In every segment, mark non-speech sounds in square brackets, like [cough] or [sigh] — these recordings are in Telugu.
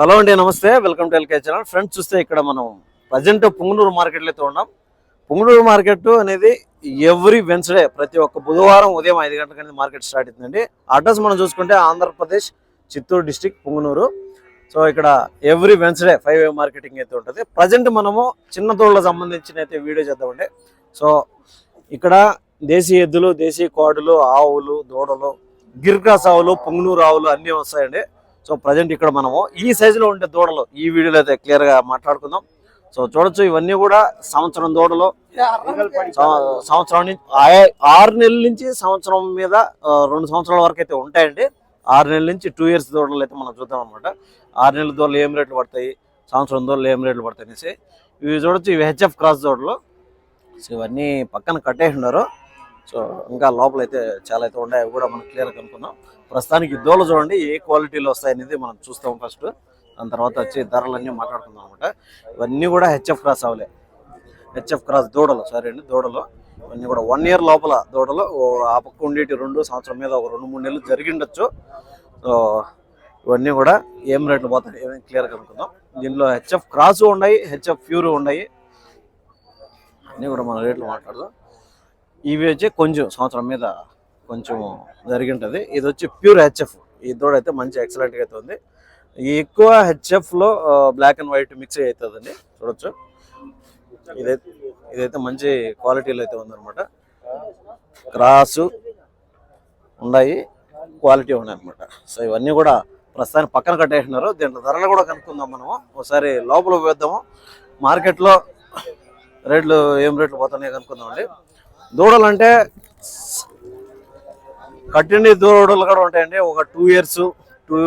హలో అండి నమస్తే. Welcome to L K channel. Friends చూస్తే ఇక్కడ మనం ప్రజెంట్ పుంగనూరు మార్కెట్లో అయితే ఉన్నాం. పుంగనూరు మార్కెట్ అనేది ఎవ్రీ వెన్స్డే ప్రతి ఒక్క బుధవారం ఉదయం ఐదు గంటల అనేది మార్కెట్ స్టార్ట్ అవుతుందండి. అడ్రస్ మనం చూసుకుంటే ఆంధ్రప్రదేశ్ చిత్తూరు డిస్టిక్ పుంగనూరు. సో ఇక్కడ every Wednesday five way marketing అయితే ఉంటుంది. ప్రజెంట్ మనము చిన్న తోళ్ళకు సంబంధించిన అయితే వీడియో చేద్దామండి. సో ఇక్కడ దేశీ ఎద్దులు దేశీ కోడులు ఆవులు దూడలు గిర్కాస్ ఆవులు పుంగనూరు ఆవులు అన్నీ వస్తాయండి. సో ప్రజెంట్ ఇక్కడ మనము ఈ సైజులో ఉండే దూడలు ఈ వీడియోలో అయితే క్లియర్గా మాట్లాడుకుందాం. సో చూడొచ్చు ఇవన్నీ కూడా సంవత్సరం దూడలు. సంవత్సరం నుంచి ఆ- ఆరు నెలల నుంచి సంవత్సరం మీద రెండు సంవత్సరాల వరకు అయితే ఉంటాయండి. ఆరు నెలల నుంచి టూ ఇయర్స్ దూడలు అయితే మనం చూద్దాం అనమాట ఆరు నెలల దూడలు ఏం రేట్లు పడతాయి? సంవత్సరం దూడలు ఏం రేట్లు పడతాయి అనేసి. ఇవి చూడొచ్చు ఇవి హెచ్ఎఫ్ క్రాస్ దూడలు. సో ఇవన్నీ పక్కన కట్టేసి ఉన్నారు. సో ఇంకా లోపల అయితే చాలా అయితే ఉన్నాయి. అవి కూడా మనం క్లియర్ కనుక్కున్నాం ప్రస్తుతానికి దోలు దూడలు చూడండి ఏ క్వాలిటీలో వస్తాయనేది మనం చూస్తాం ఫస్ట్. దాని తర్వాత వచ్చి ధరలన్నీ మాట్లాడుకుందాం అనమాట ఇవన్నీ కూడా హెచ్ఎఫ్ క్రాస్ అవలే హెచ్ఎఫ్ క్రాస్ దూడలు సరే అండి దూడలు. ఇవన్నీ కూడా వన్ ఇయర్ లోపల దూడలు. ఆ పక్క ఉండేటి రెండు సంవత్సరం మీద ఒక రెండు మూడు నెలలు జరిగిండొచ్చు సో ఇవన్నీ కూడా ఏం రేట్లు పోతాయి ఏమేమి క్లియర్ కనుక్కుందాం. దీనిలో హెచ్ఎఫ్ క్రాసు ఉన్నాయి హెచ్ఎఫ్ ప్యూర్ ఉన్నాయి. అన్నీ కూడా మన రేట్లు మాట్లాడదాం. ఇవి వచ్చి కొంచెం సంవత్సరం మీద కొంచెం జరిగింటుంది. ఇది వచ్చి ప్యూర్ హెచ్ఎఫ్. ఈ దూడ అయితే మంచి ఎక్సలెంట్గా అయితే ఉంది ఈ ఎక్కువ హెచ్ఎఫ్లో బ్లాక్ అండ్ వైట్ మిక్స్ అవుతుందండి చూడొచ్చు. ఇదైతే ఇదైతే మంచి క్వాలిటీలో అయితే ఉందన్నమాట. క్రాసు ఉన్నాయి క్వాలిటీ ఉన్నాయి అనమాట సో ఇవన్నీ కూడా ప్రస్తుతానికి పక్కన కట్టేసినారు. దీంట్లో ధరలు కూడా కనుక్కుందాం మనము. ఒకసారి లోపల వేద్దాము. మార్కెట్లో రేట్లు ఏం రేట్లు పోతున్నాయి కనుక్కుందామండి. దూడలు అంటే కట్టిండి దూడలు కూడా ఉంటాయండి. ఒక టూ ఇయర్స్ టూ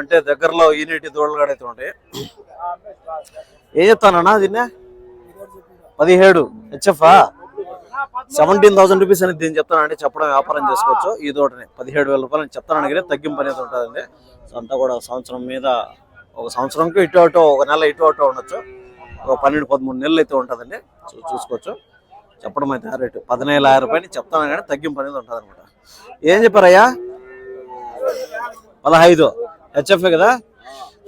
అంటే దగ్గరలో యూనిటీ దూడలు కూడా అయితే ఉంటాయి. ఏం చెప్తానన్నా దీన్ని? పదిహేడు హెచ్ఎఫ్ఆ సెవెంటీన్ థౌసండ్ రూపీస్ అనేది దీన్ని చెప్తానండి చెప్పడం వ్యాపారం చేసుకోవచ్చు. ఈ దూడని పదిహేడు వేల రూపాయలు చెప్తానని కానీ తగ్గింపు అనేది ఉంటుందండి. సో అంతా కూడా సంవత్సరం మీద ఒక సంవత్సరంకి ఇటు అటు ఒక నెల ఇటు అటు ఉండొచ్చు. ఒక పన్నెండు పదమూడు నెలలు అయితే ఉంటుందండి. చూసుకోవచ్చు. చెప్పడం అయితే రేటు. పదిహేను ఆరు రూపాయలు చెప్తాను కానీ తగ్గింపు అనేది ఉంటుంది అనమాట ఏం చెప్పారయ్యా? పదహైదు. హెచ్ఎఫ్ఏ కదా?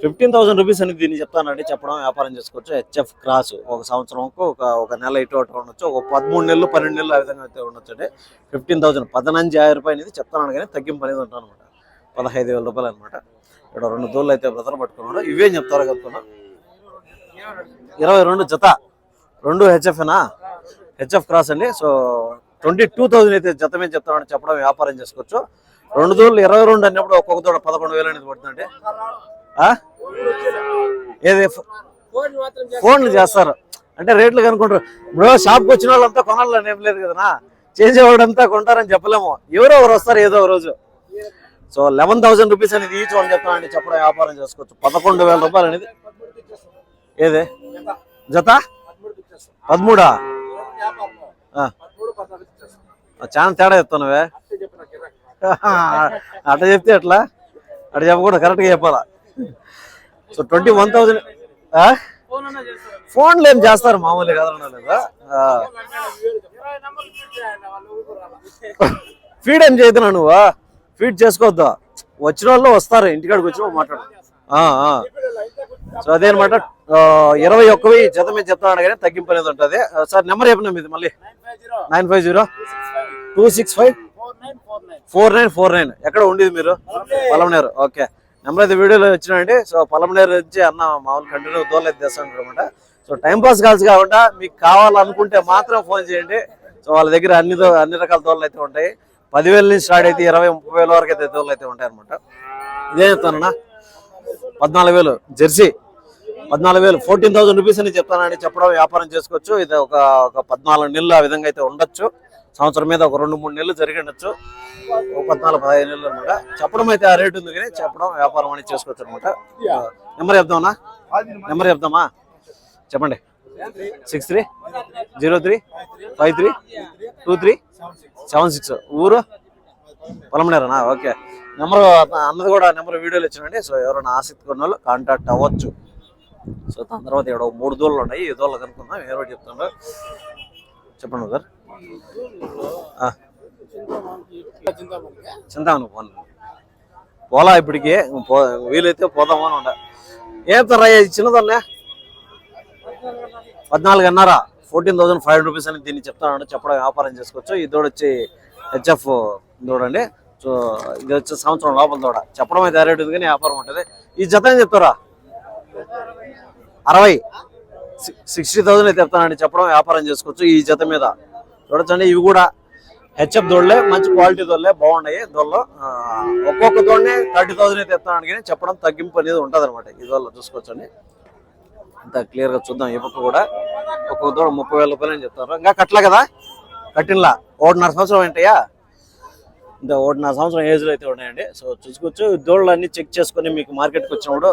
ఫిఫ్టీన్ థౌసండ్ రూపీస్ అని దీన్ని చెప్తానండి చెప్పడం వ్యాపారం చేసుకోవచ్చు. హెచ్ఎఫ్ క్రాస్ ఒక సంవత్సరంకు ఒక ఒక నెల ఇటు అటు ఉండొచ్చు. ఒక పదమూడు నెలలు పన్నెండు నెలలు ఆ విధంగా అయితే ఉండొచ్చు అంటే ఫిఫ్టీన్ థౌసండ్ పదనంజి యాభై రూపాయలు అనేది చెప్తాను కానీ తగ్గింపు అనేది ఉంటాను అనమాట పదహైదు వేల రూపాయలు అనమాట ఇక్కడ రెండు దూళ్ళు అయితే బ్రదర్ పట్టుకున్నాడు ఇవేం చెప్తారో కనుక్కున్నా ఇరవై రెండు జత. రెండు హెచ్ఎఫ్ఏనా హెచ్ఎఫ్ క్రాస్ అండి. సో ట్వంటీ టూ థౌసండ్ అయితే జత మీద చెప్తామని చెప్పడం వ్యాపారం చేసుకోవచ్చు. రెండు దూళ్ళు ఇరవై రెండు అన్నప్పుడు ఒక్కొక్క దూడ పదకొండు వేలు అనేది పడుతుందండి. ఏది? ఫో- ఫోన్లు చేస్తారు. అంటే రేట్లు కనుక్కుంటారు. ఇప్పుడు షాప్కి వచ్చిన వాళ్ళంతా కొనాలని ఏం లేదు కదనా? చేసేవాడంతా కొంటారని చెప్పలేము. ఎవరో ఒకరు వస్తారు ఏదో ఒక రోజు. సో లెవెన్ థౌసండ్ రూపీస్ అనేది ఈచ్ వన్ చెప్తానండి చెప్పడం వ్యాపారం చేసుకోవచ్చు. పదకొండు వేల రూపాయలు అనేది ఏదే? జత? పదమూడా? చాలా తేడా చెప్తున్నావే. [laughs] అట్లా చెప్తే ఎట్లా? అట్లా చెప్పకూడదు కరెక్ట్గా చెప్పాలా? సో ట్వంటీ వన్ థౌసండ్ ఫోన్లు ఏం చేస్తారు మామూలుగా కదా లేదా. ఫీడ్ ఏం చేద్దునా నువ్వు? ఫీడ్ చేసుకోవద్దు? వచ్చిన వాళ్ళు వస్తారు ఇంటికాడికి వచ్చి మాట్లాడు. సో అదే అనమాట ఇరవై ఒక్కవి జత మీద కానీ తగ్గింపు అనేది ఉంటుంది. సార్ నెంబర్ చెప్పినా మీది మళ్ళీ? Nine five zero. Two six five? Four nine four nine. ఎక్కడ ఉండేది మీరు? పొలంనేరు ఓకే. నెంబర్ అయితే వీడియోలో వచ్చినండి సో పొలంనేరు నుంచి అన్న మామూలు కంటిన్యూ అయితే తెస్తాను అనమాట సో టైం పాస్ కాల్సి కాకుండా మీకు కావాలనుకుంటే మాత్రం ఫోన్ చేయండి. సో వాళ్ళ దగ్గర అన్ని అన్ని రకాల దోళ్ళు అయితే ఉంటాయి. పదివేల నుంచి స్టార్ట్ అయితే ఇరవై ముప్పై వేల వరకు అయితే దోళ్ళు అయితే ఉంటాయి అనమాట ఇదే చెప్తానన్నా? పద్నాలుగు వేలు. జెర్సీ. పద్నాలుగు వేలు ఫోర్టీన్ థౌసండ్ రూపీస్ అని చెప్తానండి చెప్పడం వ్యాపారం చేసుకోవచ్చు. ఇది ఒక ఒక పద్నాలుగు నెలలు ఆ విధంగా అయితే ఉండొచ్చు. సంవత్సరం మీద ఒక రెండు మూడు నెలలు జరిగి ఉండొచ్చు ఒక పద్నాలుగు పదహైదు నెలలు అనమాట. చెప్పడం అయితే ఆ రేటు ఉంది కానీ చెప్పడం వ్యాపారం అనేది చేసుకోవచ్చు అనమాట. నెంబర్ చెప్దామన్నా? నెంబర్. చెప్దామా? చెప్పండి. Six three zero three five three two three seven six. ఊరు? పొలంనేరనా ఓకే. నెంబర్ అన్నది కూడా నెంబర్ వీడియోలు ఇచ్చానండి. సో ఎవరైనా ఆసక్తి ఉన్న కాంటాక్ట్ అవ్వచ్చు. సో దాని తర్వాత ఇక్కడ మూడు దూళ్ళు ఉన్నాయి. ఈ దూళ్ళు కనుక్కుందాం. రోడ్ చెప్తున్నా చెప్పండి సార్. చింతామని పోను. పోలా ఇప్పటికే. పో వీలైతే పోదామని ఉండ. ఏం తర్వాత ఇది పద్నాలుగు పద్నాలుగున్నర. ఫోర్టీన్ థౌసండ్ ఫైవ్ రూపీస్ అని దీన్ని చెప్తాను చెప్పడం వ్యాపారం చేసుకోవచ్చు. ఈ దూడ వచ్చి హెచ్ఎఫ్ దూడండి. సో ఇది వచ్చి సంవత్సరం లోపల దూడ. చెప్పడం అయితే రేట్ ఉంది కానీ వ్యాపారం ఉంటుంది. ఈ జత ఏం చెప్తారా? అరవై. సిక్స్టీ థౌసండ్ అయితే చెప్తానండి చెప్పడం వ్యాపారం చేసుకోవచ్చు ఈ జత మీద. చూడొచ్చండి ఇవి కూడా హెచ్ఎఫ్ దోళ్ళే మంచి క్వాలిటీ దోళ్ళే బాగున్నాయి దోళ్ళు ఒక్కొక్క దోళ్ళని థర్టీ థౌసండ్ అయితే చెప్తాను కానీ చెప్పడం తగ్గింపు అనేది ఉంటుంది అనమాట ఈ దోళ్ళ చూసుకోవచ్చండి. అంత క్లియర్గా చూద్దాం ఈ పక్క కూడా ఒక్కొక్క దూడ ముప్పై వేల రూపాయలు అని చెప్తారు. ఇంకా కట్టలే కదా? కట్టినలా? ఒకటిన్నర సంవత్సరం ఏంటయ్యా? ఒకటి నాలుగు సంవత్సరం ఏజ్లో అయితే ఉన్నాయండి. సో చూసుకోవచ్చు. దూడలు అన్ని చెక్ చేసుకుని మీకు మార్కెట్కి వచ్చినప్పుడు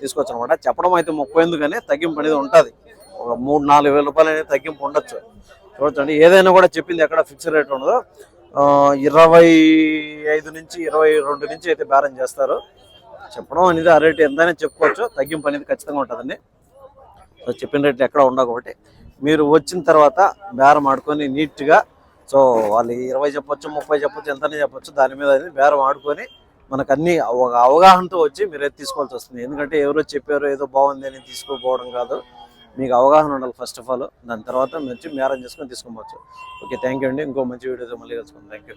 తీసుకోవచ్చు అనమాట చెప్పడం అయితే ముప్పై ఎందుకని తగ్గింపు అనేది ఉంటుంది. ఒక మూడు నాలుగు వేల రూపాయలు అనేది తగ్గింపు ఉండొచ్చు. చూడొచ్చండి. ఏదైనా కూడా చెప్పింది ఎక్కడ ఫిక్స్డ్ రేట్ ఉండదు. ఇరవై ఐదు నుంచి ఇరవై రెండు నుంచి అయితే బేరం చేస్తారు. చెప్పడం అనేది ఆ రేట్ ఎంతైనా చెప్పుకోవచ్చు. తగ్గింపు అనేది ఖచ్చితంగా ఉంటుందండి. సో చెప్పిన రేట్ ఎక్కడ ఉండవు కాబట్టి. మీరు వచ్చిన తర్వాత బేరం ఆడుకొని నీట్గా సో వాళ్ళు ఇరవై చెప్పొచ్చు ముప్పై చెప్పొచ్చు ఎంతనే చెప్పొచ్చు. దాని మీద అది బేరం ఆడుకొని మనకు అన్ని ఒక అవగాహనతో వచ్చి మీరైతే తీసుకోవాల్సి వస్తుంది. ఎందుకంటే ఎవరో చెప్పారు ఏదో బాగుంది అని తీసుకోపోవడం కాదు. మీకు అవగాహన ఉండాలి ఫస్ట్ ఆఫ్ ఆల్ దాని తర్వాత మీరు వచ్చి చేసుకొని తీసుకోవచ్చు ఓకే థ్యాంక్ యూ అండి. ఇంకో మంచి వీడియోతో మళ్ళీ కలుసుకుందాం. Thank you